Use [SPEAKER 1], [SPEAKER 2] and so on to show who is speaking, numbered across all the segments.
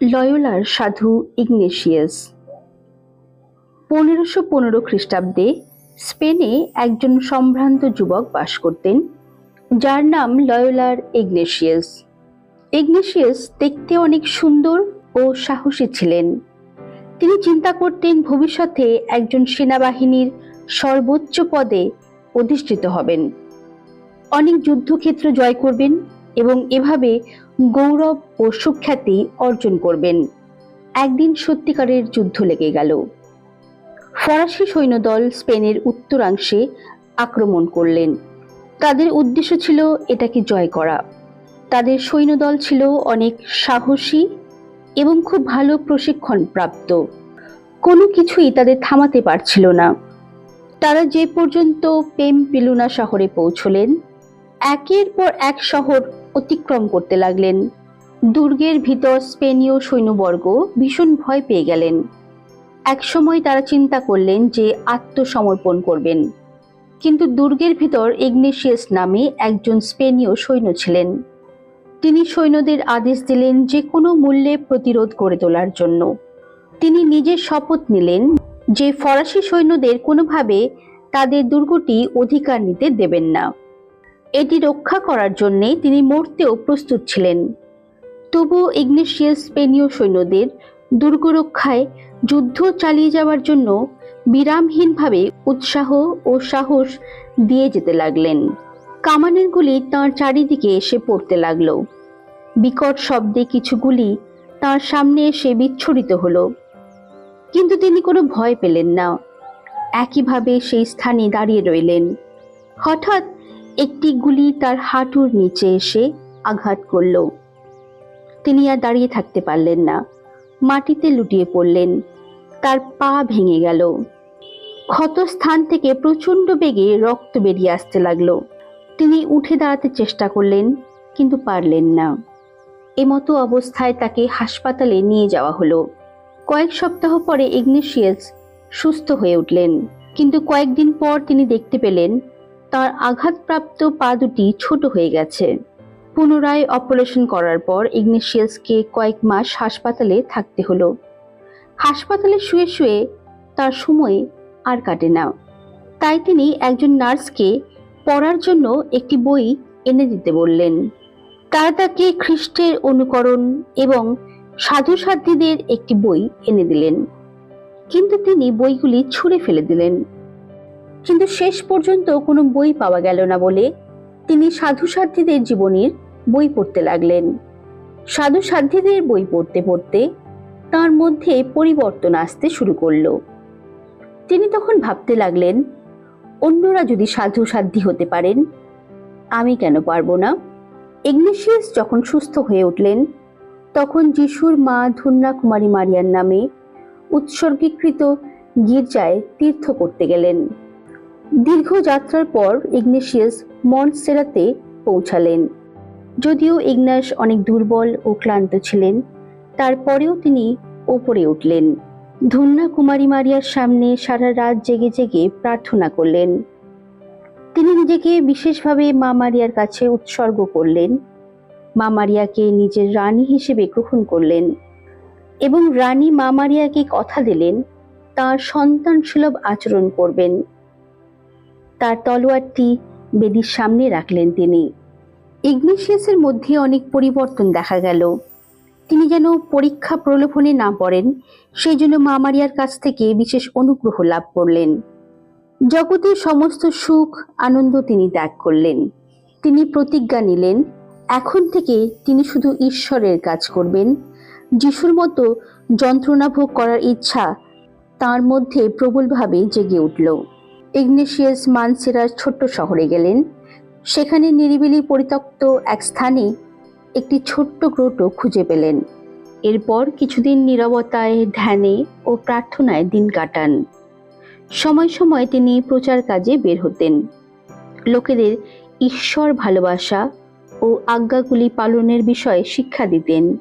[SPEAKER 1] লয়োলার সাধু ইগনেশিয়াস। পনেরোশো পনেরো খ্রিস্টাব্দে স্পেনে একজন সম্ভ্রান্ত যুবক বাস করতেন, যার নাম লয়োলার ইগনেশিয়াস। ইগনেশিয়াস দেখতে অনেক সুন্দর ও সাহসী ছিলেন। তিনি চিন্তা করতেন ভবিষ্যতে একজন সেনাবাহিনীর সর্বোচ্চ পদে অধিষ্ঠিত হবেন। অনেক যুদ্ধক্ষেত্র জয় করবেন এবং এভাবে গৌরব ও সুখ্যাতি অর্জন করবেন। একদিন সত্যিকারের যুদ্ধ লেগে গেল। ফরাসি সৈন্যদল স্পেনের উত্তরাংশে আক্রমণ করলেন। তাদের উদ্দেশ্য ছিল এটাকে জয় করা। তাদের সৈন্যদল ছিল অনেক সাহসী এবং খুব ভালো প্রশিক্ষণ প্রাপ্ত। কোনো কিছুই তাদের থামাতে পারছিল না। তারা যে পর্যন্ত পেম পিলুনা শহরে পৌঁছলেন, একের পর এক শহর অতিক্রম করতে লাগলেন। দুর্গের ভিতর স্পেনীয় সৈন্যবর্গ ভীষণ ভয় পেয়ে গেলেন। একসময় তারা চিন্তা করলেন যে আত্মসমর্পণ করবেন। কিন্তু দুর্গের ভিতর ইগনেশিয়াস নামে একজন স্পেনীয় সৈন্য ছিলেন। তিনি সৈন্যদের আদেশ দিলেন যে কোনো মূল্যে প্রতিরোধ গড়ে তোলার জন্য। তিনি নিজে শপথ নিলেন যে ফরাসি সৈন্যদের কোনোভাবে তাদের দুর্গটি অধিকার নিতে দেবেন না। এটি রক্ষা করার জন্যে তিনি মরতেও প্রস্তুত ছিলেন। তবুও ইগনেশিয়াস স্পেনীয় সৈন্যদের দুর্গ রক্ষায় যুদ্ধ চালিয়ে যাওয়ার জন্য বিরামহীনভাবে উৎসাহ ও সাহস দিয়ে যেতে লাগলেন। কামানের গুলি তাঁর চারিদিকে এসে পড়তে লাগল। বিকট শব্দে কিছু গুলি তাঁর সামনে এসে বিচ্ছুরিত হলো। কিন্তু তিনি কোনো ভয় পেলেন না। একইভাবে সেই স্থানে দাঁড়িয়ে রইলেন। হঠাৎ একটি গুলি তার হাঁটুর নিচে এসে আঘাত করল। তিনি আর দাঁড়িয়ে থাকতে পারলেন না। মাটিতে লুটিয়ে পড়লেন। তার পা ভেঙে গেল। ক্ষত স্থান থেকে প্রচণ্ড বেগে রক্ত বেরিয়ে আসতে লাগল। তিনি উঠে দাঁড়াতে চেষ্টা করলেন, কিন্তু পারলেন না। এমতো অবস্থায় তাকে হাসপাতালে নিয়ে যাওয়া হলো। কয়েক সপ্তাহ পরে ইগনেশিয়াস সুস্থ হয়ে উঠলেন, কিন্তু কয়েকদিন পর তিনি দেখতে পেলেন তার আঘাতপ্রাপ্ত পা দুটি ছোট হয়ে গেছে। পুনরায় অপারেশন করার পর ইগনেশিয়াসকে কয়েক মাস হাসপাতালে থাকতে হলো। হাসপাতালে শুয়ে শুয়ে তার সময় আর কাটে না। তাই তিনি একজন নার্সকে পড়ার জন্য একটি বই এনে দিতে বললেন। তারা তাকে খ্রিস্টের অনুকরণ এবং সাধু সাধ্যীদের একটি বই এনে দিলেন। কিন্তু তিনি বইগুলি ছুঁড়ে ফেলে দিলেন। কিন্তু শেষ পর্যন্ত কোনো বই পাওয়া গেল না বলে তিনি সাধু সাধ্যীদের জীবনীর বই পড়তে লাগলেন। সাধু সাধ্যীদের বই পড়তে পড়তে তার মধ্যে পরিবর্তন আসতে শুরু করল। তিনি তখন ভাবতে লাগলেন, অন্যরা যদি সাধু সাধ্যী হতে পারেন, আমি কেন পারব না? ইগনেশিয়াস যখন সুস্থ হয়ে উঠলেন, তখন যিশুর মা ধুন্না কুমারী মারিয়ার নামে উৎসর্গীকৃত গির্জায় তীর্থ করতে গেলেন। দীর্ঘ যাত্রার পর ইগনেশিয়াস মনসেরাতে পৌঁছালেন। যদিও ইগনাস অনেক দুর্বল ও ক্লান্ত ছিলেন, তারপরেও তিনি ওপরে উঠলেন। ধন্যা কুমারী মারিয়ার সামনে সারা রাত জেগে জেগে প্রার্থনা করলেন। তিনি নিজেকে বিশেষভাবে মা মারিয়ার কাছে উৎসর্গ করলেন। মা মারিয়াকে নিজের রানী হিসেবে গ্রহণ করলেন এবং রানী মা মারিয়াকে কথা দিলেন, তার সন্তান সুলভ আচরণ করবেন। তার তলোয়ারটি বেদির সামনে রাখলেন তিনি। ইগনেশিয়াসের মধ্যে অনেক পরিবর্তন দেখা গেল। তিনি যেন পরীক্ষা প্রলোভনে না পড়েন সেই জন্য মা মারিয়ার কাছ থেকে বিশেষ অনুগ্রহ লাভ করলেন। জগতের সমস্ত সুখ, আনন্দ তিনি ত্যাগ করলেন। তিনি প্রতিজ্ঞা নিলেন, এখন থেকে তিনি শুধু ঈশ্বরের কাজ করবেন। যিশুর মতো যন্ত্রণা ভোগ করার ইচ্ছা তার মধ্যে প্রবলভাবে জেগে উঠল। ইগনেশিয়াস মানসেরার ছোট্ট শহরে গেলেন। সেখানে নিরিবিলি পরিত্যক্ত এক স্থানে একটি ছোট্ট গ্রোটো খুঁজে পেলেন। এরপর কিছুদিন নীরবতায়, ধ্যানে ও প্রার্থনায় দিন কাটান। সময় সময় তিনি প্রচার কাজে বের হতেন। লোকেদের ঈশ্বর ভালোবাসা ও আজ্ঞাগুলি পালনের বিষয়ে শিক্ষা দিতেন।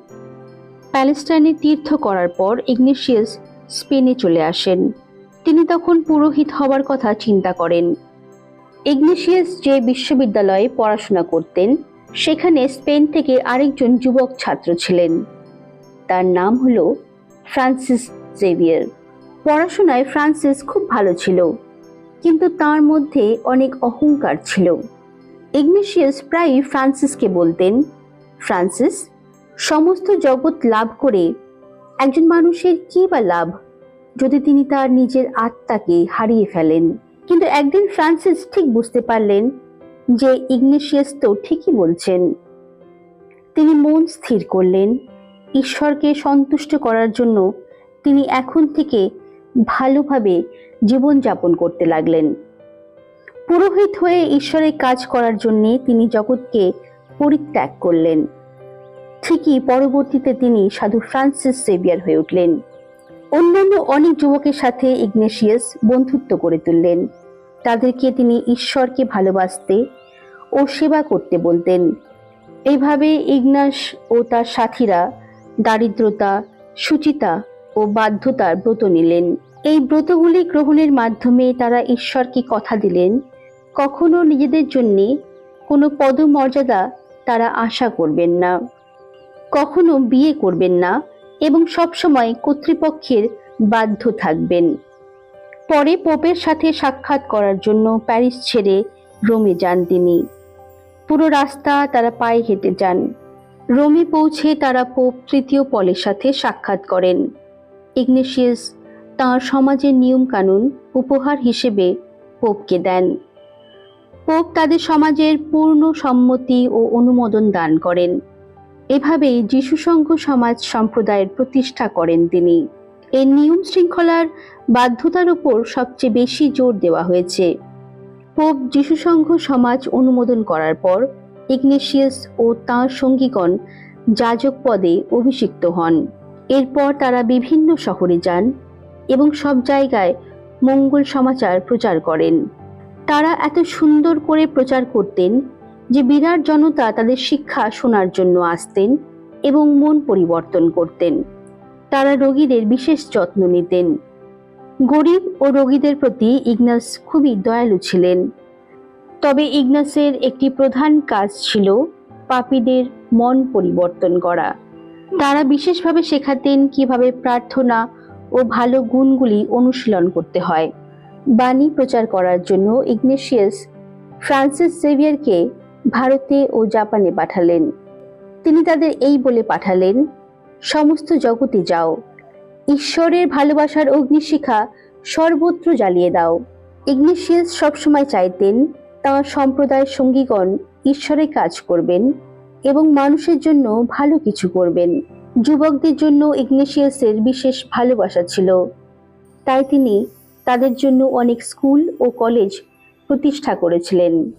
[SPEAKER 1] প্যালেস্টাইনে তীর্থ করার পর ইগনেশিয়াস স্পেনে চলে আসেন। তিনি তখন পুরোহিত হবার কথা চিন্তা করেন। ইগনেশিয়াস যে বিশ্ববিদ্যালয়ে পড়াশোনা করতেন, সেখানে স্পেন থেকে আরেকজন যুবক ছাত্র ছিলেন। তার নাম হলো ফ্রান্সিস জেভিয়ার। পড়াশোনায় ফ্রান্সিস খুব ভালো ছিল, কিন্তু তার মধ্যে অনেক অহংকার ছিল। ইগনেশিয়াস প্রায়ই ফ্রান্সিসকে বলতেন, ফ্রান্সিস, সমস্ত জগৎ লাভ করে একজন মানুষের কি বা লাভ? যদি তিনি তার নিজের আত্মাকে হারিয়ে ফেলেন। কিন্তু একদিন ফ্রান্সিস ঠিক বুঝতে পারলেন যে ইগনেশিয়াস তো ঠিকই বলছেন। তিনি মন স্থির করলেন। ঈশ্বরকে সন্তুষ্ট করার জন্য তিনি এখন থেকে ভালোভাবে জীবনযাপন করতে লাগলেন। পুরোহিত হয়ে ঈশ্বরের কাজ করার জন্যে তিনি জগৎকে পরিত্যাগ করলেন। ঠিকই পরবর্তীতে তিনি সাধু ফ্রান্সিস সেভিয়ার হয়ে উঠলেন। অন্যান্য অনেক যুবকের সাথে ইগনেশিয়াস বন্ধুত্ব করে তুললেন। তাদেরকে তিনি ঈশ্বরকে ভালোবাসতে ও সেবা করতে বলতেন। এইভাবে ইগনাস ও তার সাথীরা দারিদ্রতা, সুচিতা ও বাধ্যতার ব্রত নিলেন। এই ব্রতগুলি গ্রহণের মাধ্যমে তারা ঈশ্বরকে কথা দিলেন। কখনো নিজেদের জন্য কোনো পদমর্যাদা তারা আশা করবেন না। কখনো বিয়ে করবেন না। এবং সবসময় কর্তৃপক্ষের বাধ্য থাকবেন। পরে পোপের সাথে সাক্ষাৎ করার জন্য প্যারিস ছেড়ে রোমে যান তিনি। পুরো রাস্তা তারা পায়ে হেঁটে যান। রোমে পৌঁছে তারা পোপ তৃতীয় পলের সাথে সাক্ষাৎ করেন। ইগনেশিয়াস তাঁর সমাজের নিয়মকানুন উপহার হিসেবে পোপকে দেন। পোপ তাদের সমাজের পূর্ণ সম্মতি ও অনুমোদন দান করেন। এভাবেই যিশুসংঘ সমাজ সম্প্রদায়ের প্রতিষ্ঠা করেন তিনি। এই নিয়ম শৃঙ্খলার বাধ্যতার উপর সবচেয়ে বেশি জোর দেওয়া হয়েছে। পোপ যিশুসংঘ সমাজ অনুমোদন করার পর ইগনেশিয়াস ও তাঁর সঙ্গীগণ যাজক পদে অভিষিক্ত হন। এরপর তারা বিভিন্ন শহরে যান এবং সব জায়গায় মঙ্গল সমাচার প্রচার করেন। তারা এত সুন্দর করে প্রচার করতেন যে বিরাট জনতা তাদের শিক্ষা শোনার জন্য আসতেন এবং মন পরিবর্তন করতেন। তারা রোগীদের বিশেষ যত্ন নিতেন। গরিব ও রোগীদের প্রতি ইগনাস খুবই দয়ালু ছিলেন। তবে ইগনাসের একটি প্রধান কাজ ছিল পাপীদের মন পরিবর্তন করা। তারা বিশেষভাবে শেখাতেন কীভাবে প্রার্থনা ও ভালো গুণগুলি অনুশীলন করতে হয়। বাণী প্রচার করার জন্য ইগনেশিয়াস ফ্রান্সিস জেভিয়ারকে ভারতে ও জাপানে পাঠালেন। তিনি তাদের এই বলে পাঠালেন, সমস্ত জগতে যাও, ঈশ্বরের ভালোবাসার অগ্নিশিখা সর্বত্র জ্বালিয়ে দাও। ইগনেশিয়াস সবসময় চাইতেন তাঁর সম্প্রদায়ের সঙ্গীগণ ঈশ্বরের কাজ করবেন এবং মানুষের জন্য ভালো কিছু করবেন। যুবকদের জন্য ইগনেশিয়াসের বিশেষ ভালোবাসা ছিল। তাই তিনি তাদের জন্য অনেক স্কুল ও কলেজ প্রতিষ্ঠা করেছিলেন।